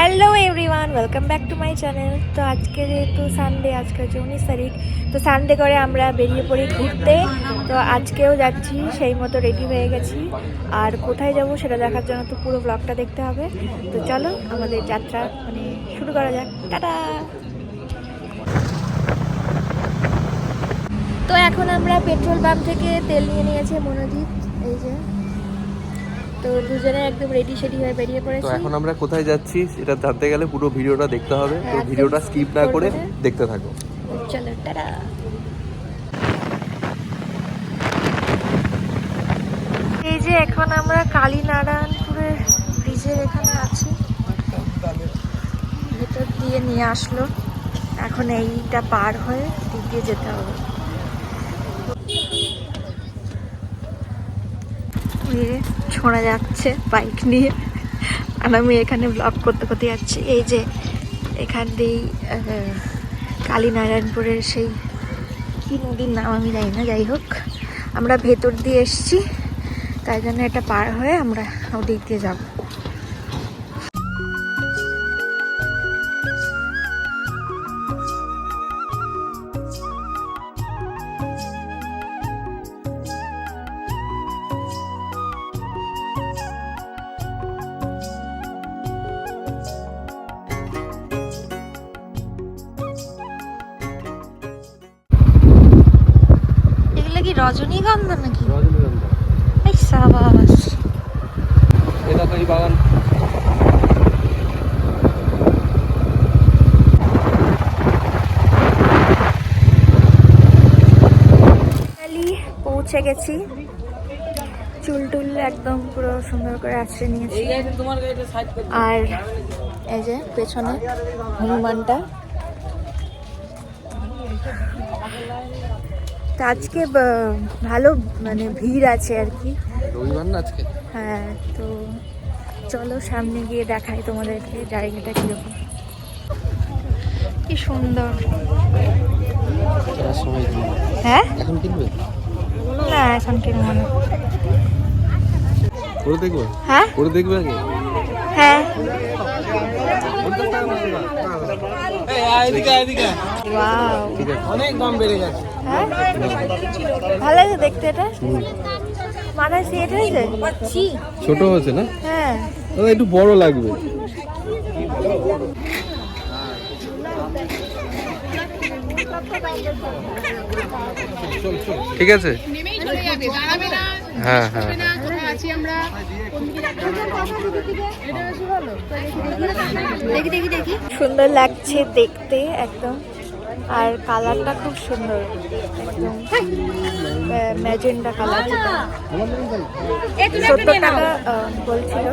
Hello everyone welcome back to my channel তো আজকে যেহেতু সানডে আজকে হচ্ছে উনিশ তারিখ, তো সানডে করে আমরা বেরিয়ে পড়ি ঘুরতে। তো আজকেও যাচ্ছি, সেই মতো রেডি হয়ে গেছি। আর কোথায় যাব সেটা দেখার জন্য তো পুরো ব্লগটা দেখতে হবে। তো চলো, আমাদের যাত্রা মানে শুরু করা যাক। টাটা! তো এখন আমরা পেট্রোল পাম্প থেকে তেল নিয়ে নিয়েছি মনোজিৎ, এই যে। তো দুজনে একদম রেডি সেডি হয়ে বেরিয়ে তো এখন আমরা কোথায় যাচ্ছি সেটা জানতে গেলে পুরো ভিডিওটা দেখতে হবে। তো ভিডিওটা স্কিপ না করে দেখতে থাকো। চলো টাটা। এই যে এখন আমরা কালীনারায়ণপুরের ব্রিজের এখানে আছি। ভেতর দিয়ে নিয়ে আসলো। এখন এইটা পার হয়ে দিক যেতে হবে ওই ছোঁড়া যাচ্ছে বাইক নিয়ে। আর আমি এখানে ব্লগ করতে করতে যাচ্ছি। এই যে এখান দিয়েই কালীনারায়ণপুরের সেই কি নদীর নাম আমি জানি না, যাই হোক। আমরা ভেতর দিয়ে এসছি, তাই জন্য এটা পার হয়ে আমরা ওদিক দিয়ে যাব। রজনীগন্ধা নাকি? এই সাবাস। এটা তো এই বাগান। পৌঁছে গেছি। চুল টুল একদম পুরো সুন্দর করে আছড়ে নিয়েছি। আর এই যে পেছনে হনুমানটা। তো আজকে ভালো মানে ভিড় আছে আর কি। রবিবার না আজকে? হ্যাঁ তো চলো সামনে গিয়ে দেখাই তোমাদেরকে জায়গাটা কীরকম। কি সুন্দর। হ্যাঁ? এখন কিনবে? না এখন কিনবো না। করে দেখবে? হ্যাঁ? করে দেখবে আগে? হ্যাঁ। অনেক দাম বেড়ে গেছে। হ্যাঁ? ভালো লাগে দেখতে এটা? মানে সেট হয়েছে? ছোট হয়েছে না? হ্যাঁ। একটু বড় লাগবে। ঠিক আছে? হ্যাঁ হ্যাঁ। দেখি দেখি দেখি। সুন্দর লাগছে দেখতে একদম। আর কালারটা খুব সুন্দর। একদম ম্যাজেন্ডা কালার। সত্তর টাকা বলছিল।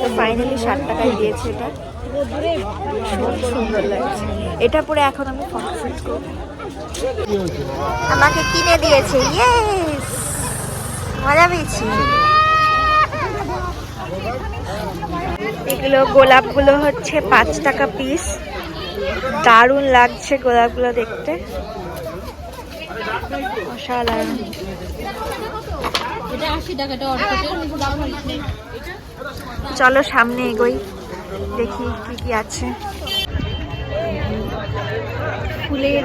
তো ফাইনালি ষাট টাকায় দিয়েছে এটা। সুন্দর লাগছে। এটা পরে এখন আমি ফটো শুট করব। আমাকে কিনে দিয়েছে। ইয়েস মজা পেয়েছি। এগুলো গোলাপগুলো হচ্ছে পাঁচ টাকা পিস দারুণ লাগছে গোলাপগুলো দেখতে। চলো সামনে এগোই, দেখি কি কি আছে। ফুলের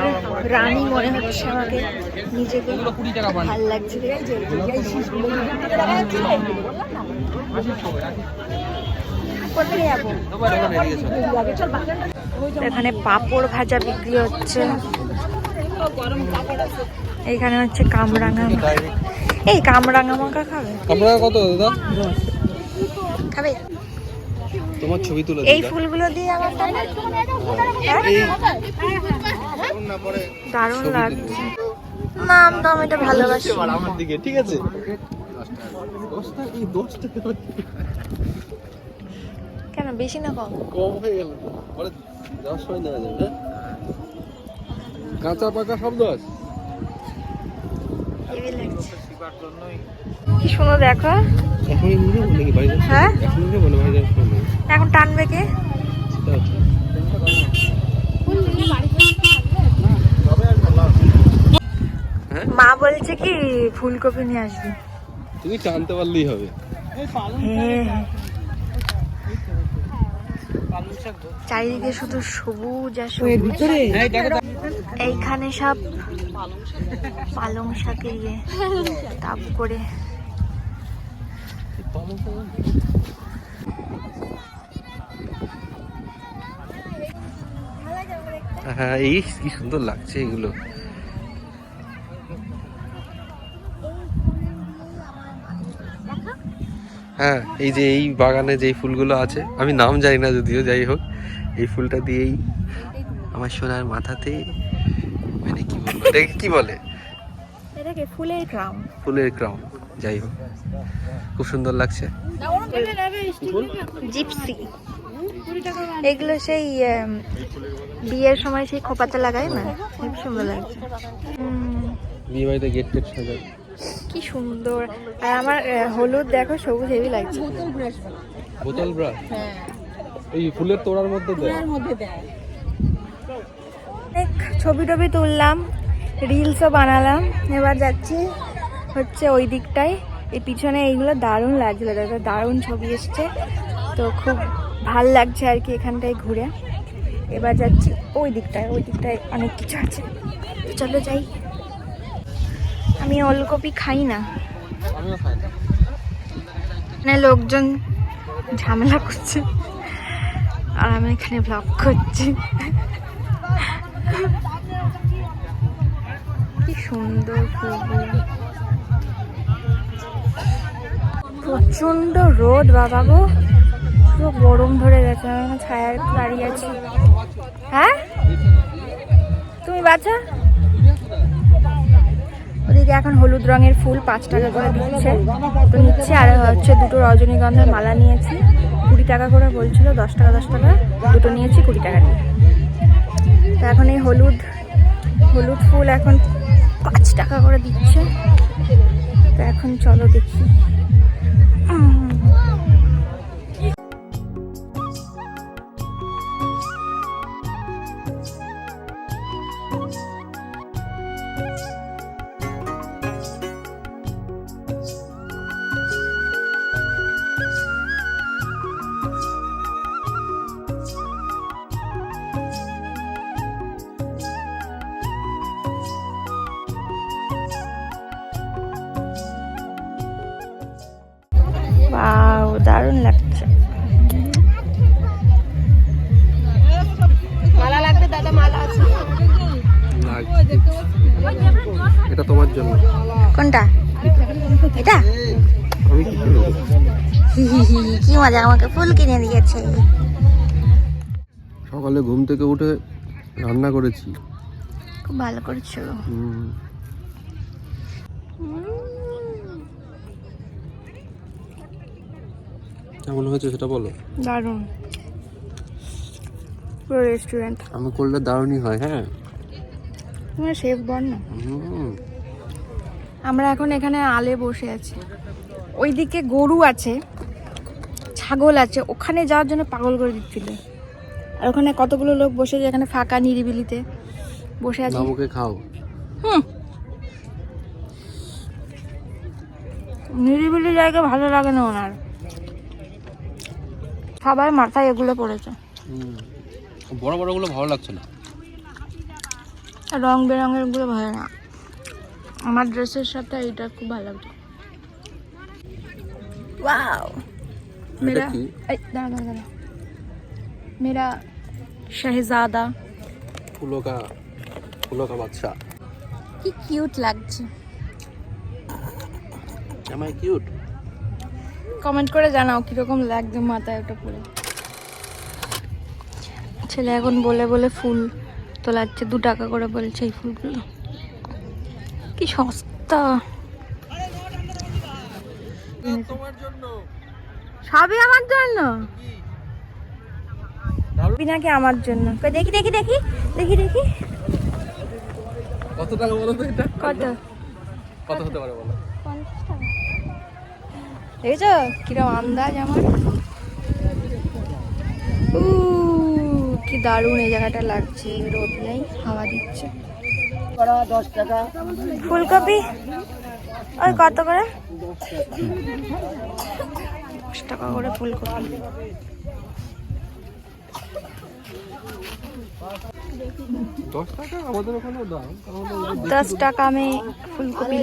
রানী মনে হচ্ছে আমাকে। নিজেকে ভালো লাগছে এখানে পাপড় ভাজা বিক্রি হচ্ছে। এখানে হচ্ছে কামরাঙা এই কামরাঙা মাখা খাবে? আমরা কত দাদা? খাবে? তোমার ছবি তুলে এই ফুলগুলো দিয়ে আমার হ্যাঁ? দারুণ লাগছে। না আমি তো আমি এটা ভালোবাসি। আমার দিকে ঠিক আছে? দশটা এই দশটা কেন বেশি না কম। কম হয়ে গেল। পরে যাওয়ার সময় নেওয়া যাবে হ্যাঁ? কাঁচা পাকা সব দশ? হেভি কি সুন্দর দেখো। হ্যাঁ? না এখন টানবে কে। হ্যাঁ? মা বলছে কি ফুলকপি নিয়ে আসবি। তুমি টানতে পারলেই হবে। হ্যাঁ। চারিদিকে শুধু সবুজ আর সবুজ। এইখানে সব পালং শাকে ইয়ে তাপ করে। হ্যাঁ এই কি সুন্দর লাগছে এগুলো। হ্যাঁ এই যে এই বাগানে যে ফুলগুলো আছে আমি নাম জানি না যদিও যাই হোক এই ফুলটা দিয়েই আমার সোনার মাথাতে মানে কি বলব এটাকে কি বলে? এটাকে ফুলের গ্রাম ফুলের ক্রাউন যাই হোক খুব সুন্দর লাগছে। জিপসি। এগুলো সেই বিয়ের সময় সেই খোপাতে লাগায় না? খুব সুন্দর লাগছে। বিয়ে বাড়িতে গেট টেট সাজায়। কি সুন্দর। আর আমার হলুদ দেখো সবুজ হেভি লাগছে। বোতল ব্রাশ বোতল ব্রাশ হ্যাঁ। এই ফুলের তোড়ার মধ্যে দেয়। অনেক ছবি টবি তুললাম রিলসও বানালাম। এবার যাচ্ছি হচ্ছে ওই দিকটায়। এই পিছনে এইগুলো দারুণ লাগছিল দাদা দারুণ ছবি এসছে। তো খুব ভালো লাগছে আর কি এখানটায় ঘুরে। এবার যাচ্ছি ওই দিকটায় ওই দিকটায় অনেক কিছু আছে। তো চলো যাই। আমি ওলকপি খাই না। এখানে লোকজন ঝামেলা করছে। আর আমি এখানে ব্লগ করছি। কি সুন্দর প্রচণ্ড রোদ বাবা গো। পুরো গরম ধরে গেছে। আমি ছায়ার দাঁড়িয়ে আছি। হ্যাঁ? তুমি বাচ্চা ওদিকে এখন হলুদ রঙের ফুল পাঁচ টাকা করে দিচ্ছে। তো নিচ্ছে আর হচ্ছে দুটো রজনীগন্ধার মালা নিয়েছি। কুড়ি টাকা করে বলছিল, দশ টাকা দশ টাকা। দুটো নিয়েছি, কুড়ি টাকা নিয়ে। তো এখন এই হলুদ হলুদ ফুল এখন পাঁচ টাকা করে দিচ্ছে। তো এখন চলো দেখি। এটা তোমার জন্য। কোনটা? এটা? আমি কি মজা আমাকে ফুল কিনে দিয়েছে। সকালে ঘুম থেকে উঠে রান্না করেছি। খুব ভালো করেছ। হুম, কেমন হয়েছে সেটা বলো? দারুণ। পুরো রেস্টুরেন্ট আমি করলে দারুণই হয় হ্যাঁ? তোমার শেফ আমরা এখন এখানে আলে বসে আছি। ওইদিকে গরু আছে ছাগল আছে ওখানে যাওয়ার জন্য পাগল করে দিচ্ছিল। আর ওখানে কতগুলো লোক বসে আছে এখানে ফাঁকা নিরিবিলিতে বসে আছে। বাবুকে খাও। হুম। নিরিবিলি জায়গা ভালো লাগে না ওনার। সবার মাথায় এগুলো পড়েছে। বড় বড়গুলো ভালো লাগছে না। রং বেরঙেরগুলো ভালো না। আমার ড্রেসের সাথে এটা খুব ভালো লাগছে ওয়াও। মেরা কি? এই, দাঁড়া দাঁড়া দাঁড়া। মেরা শাহজাদা। কি কিউট লাগছে। আমার কিউট কমেন্ট করে জানাও কীরকম লাগছে মাথায় ওটা পরে। ছেলে এখন বলে বলে ফুল। তোলাচ্ছে দু টাকা করে বলছে এই ফুলগুলো। কি সস্তা। সবই আমার জন্য? নাকি আমার জন্য। দেখি দেখি দেখি দেখি দেখি। কত টাকা বলো তো এটা? কত? কত হতে পারে বলো? টাকা। দেখেছ? কিরম আন্দাজ আমার। উ কি দারুণ এই জায়গাটা লাগছে রোদ নেই হাওয়া দিচ্ছে। ফুলকপি? ওই কত করে? দশ টাকা করে ফুলকপি। দশ টাকা? আমি ফুলকপি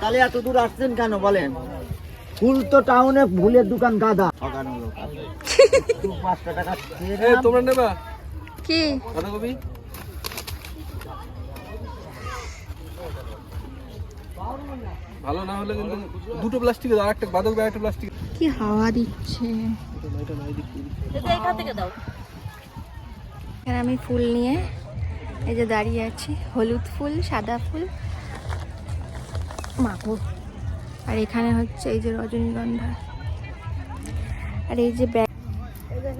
তাহলে এত দূর আসছেন কেন বলেন? ফুল তো টাউনে ফুলের দোকান গাদা। তোমরা নেবা? কি? বাঁধাকপি? ভালো না হলে কিন্তু দুটো প্লাস্টিক আর একটা বাঁধাকপি একটা প্লাস্টিক কি হাওয়া দিচ্ছে। এখানে আমি ফুল নিয়ে এই যে দাঁড়িয়ে আছি হলুদ ফুল সাদা ফুল মাকু আর এখানে হচ্ছে এই যে রজনীগন্ধা। আর এই যে ব্যাগ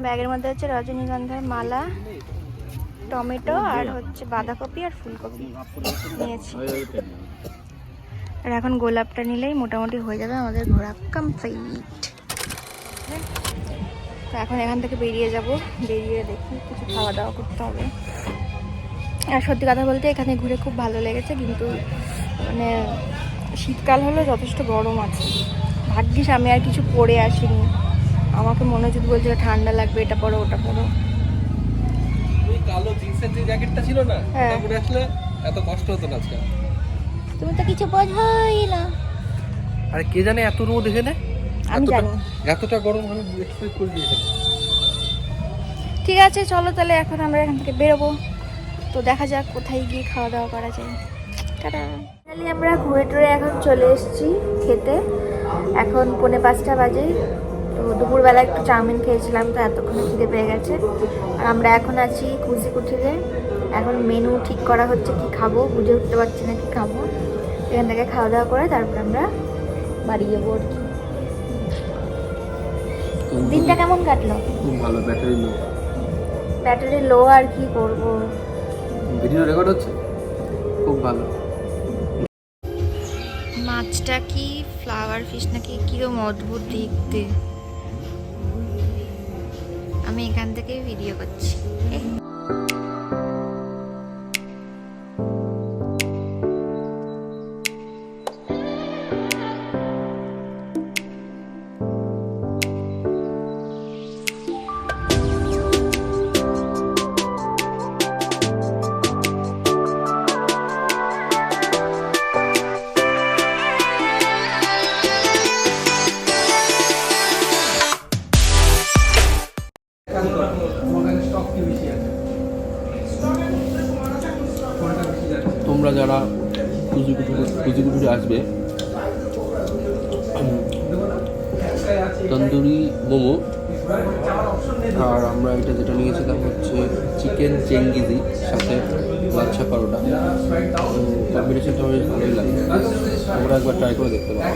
ব্যাগের মধ্যে হচ্ছে রজনীগন্ধার মালা, টমেটো আর হচ্ছে বাঁধাকপি আর ফুলকপি নিয়েছি। আর এখন গোলাপটা নিলেই মোটামুটি হয়ে যাবে আমাদের ঘোরা কমপ্লিট তো এখন এখান থেকে বেরিয়ে যাব, বেরিয়ে দেখি কিছু খাওয়া দাওয়া করতে হবে। আর সত্যি কথা বলতে এখানে ঘুরে খুব ভালো লেগেছে, কিন্তু মানে শীতকাল হলো যথেষ্ট গরম আছে। ভাগ্যিস আমি আর কিছু পরে আসিনি। আমাকে মনে হচ্ছে বলছে ঠান্ডা লাগবে এটা পরো ওটা পরো। ওই কালো জিন্সের যে জ্যাকেটটা ছিল না হ্যাঁ। ওটা পরে আসলে এত কষ্ট হতো না আজকে। তুমি তো কিছু বোঝাই না। আরে কে জানে এত রোদ এখানে? আমি জানি। এতটা গরম আমি এক্সপেক্ট করি এখানে। ঠিক আছে চলো তাহলে এখন আমরা এখান থেকে বেরোবো। তো দেখা যাক কোথায় গিয়ে খাওয়া দাওয়া করা যায়। টাটা। আমরা ঘুরে টুরে এখন চলে এসেছি খেতে। এখন পৌনে পাঁচটা বাজে। তো দুপুরবেলা একটু চাউমিন খেয়েছিলাম তো এতক্ষণে খিদে পেয়ে গেছে। আর আমরা এখন আছি কুচি কুঠিরে এখন মেনু ঠিক করা হচ্ছে কি খাব বুঝে উঠতে পারছি না কি খাব। এখান থেকে খাওয়া দাওয়া করে তারপর আমরা বাড়ি যাব আর কি। দিনটা কেমন কাটলো? খুব ভালো ব্যাটারি লো ব্যাটারি লো আর কি করব? ভিডিও রেকর্ড হচ্ছে? খুব ভালো। মাছটা কি ফ্লাওয়ার ফিশ নাকি? কিরম অদ্ভুত দেখতে। আমি এখান থেকেই ভিডিও করছি আসবে। তন্দুরি, মোমো। আর আমরা এটা যেটা নিয়েছিলাম হচ্ছে চিকেন চেঙ্গিজি, সাথে লাচ্ছা পারোটা। কম্বিনেশনটা বেশ ভালোই লাগে। তোমরা একবার ট্রাই করে দেখতে পারো।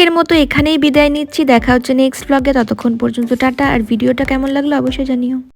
আজকের মতো এখানেই বিদায় নিচ্ছি। দেখা হচ্ছে নেক্সট ব্লগে ততক্ষণ পর্যন্ত টাটা। আর ভিডিওটা কেমন লাগল অবশ্যই জানিও।